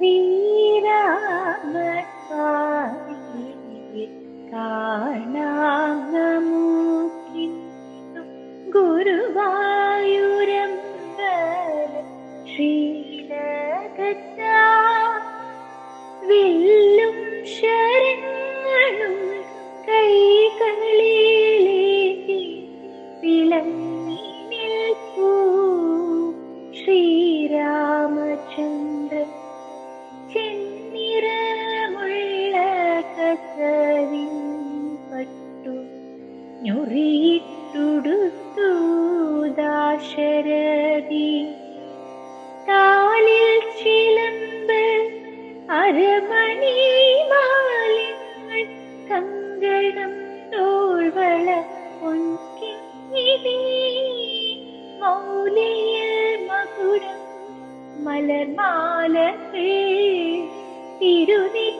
ശ്രീരാമ സ്വാമിയെ കാണാം നമുക്കിന്നു ഗുരുവായൂരമ്പല ശ്രീലകത്ത. വില്ലും ശരങ്ങളും കൈകളിലേക്ക് വിളങ്ങി പട്ടു ഞൊറിയിട്ടുടുത്തു ദാശരഥി. കാലിൽ ചിലമ്പ് അരമണി മാലിങ്ങൾ കങ്കണം തോൾവള പൊൻകിങ്ങിതി മൗലിയിൽ മകുടം മലർമാലകൾ തിരുനെറ്റിയിലൊരു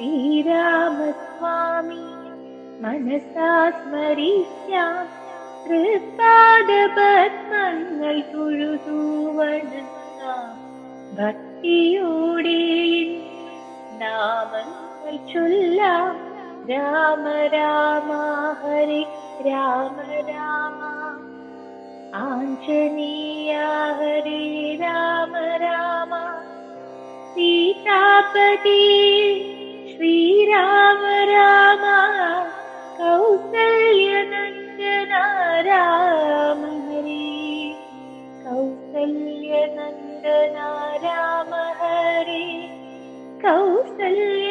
ശ്രീരാമസ്വാമി മനസാ സ്മരിക്കാം വണങ്ങാം ഭക്തിയോടെ നാമങ്ങൾ ചൊല്ലാം. രാമ രാമ ഹരി രാമ രാമ. ആഞ്ജനീയ ഹരി രാമ രാമ. സീതാപതി नन्दना राम हरे कौसल्य